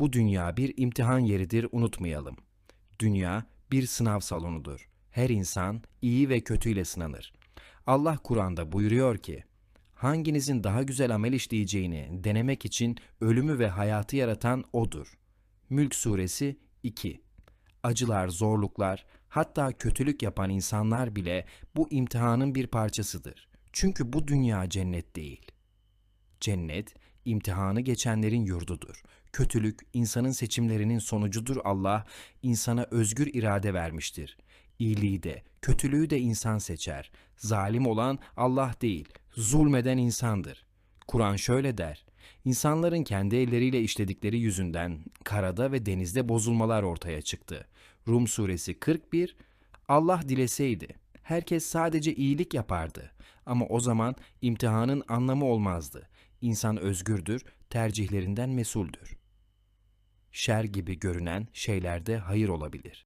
Bu dünya bir imtihan yeridir unutmayalım. Dünya bir sınav salonudur. Her insan iyi ve kötüyle sınanır. Allah Kur'an'da buyuruyor ki, hanginizin daha güzel amel işleyeceğini denemek için ölümü ve hayatı yaratan O'dur. Mülk Suresi 2 Acılar, zorluklar, hatta kötülük yapan insanlar bile bu imtihanın bir parçasıdır. Çünkü bu dünya cennet değil. Cennet, imtihanı geçenlerin yurdudur. Kötülük, insanın seçimlerinin sonucudur Allah, insana özgür irade vermiştir. İyiliği de, kötülüğü de insan seçer. Zalim olan Allah değil, zulmeden insandır. Kur'an şöyle der, İnsanların kendi elleriyle işledikleri yüzünden karada ve denizde bozulmalar ortaya çıktı. Rum suresi 41, Allah dileseydi, herkes sadece iyilik yapardı. Ama o zaman imtihanın anlamı olmazdı. İnsan özgürdür, tercihlerinden mesuldür. Şer gibi görünen şeylerde hayır olabilir.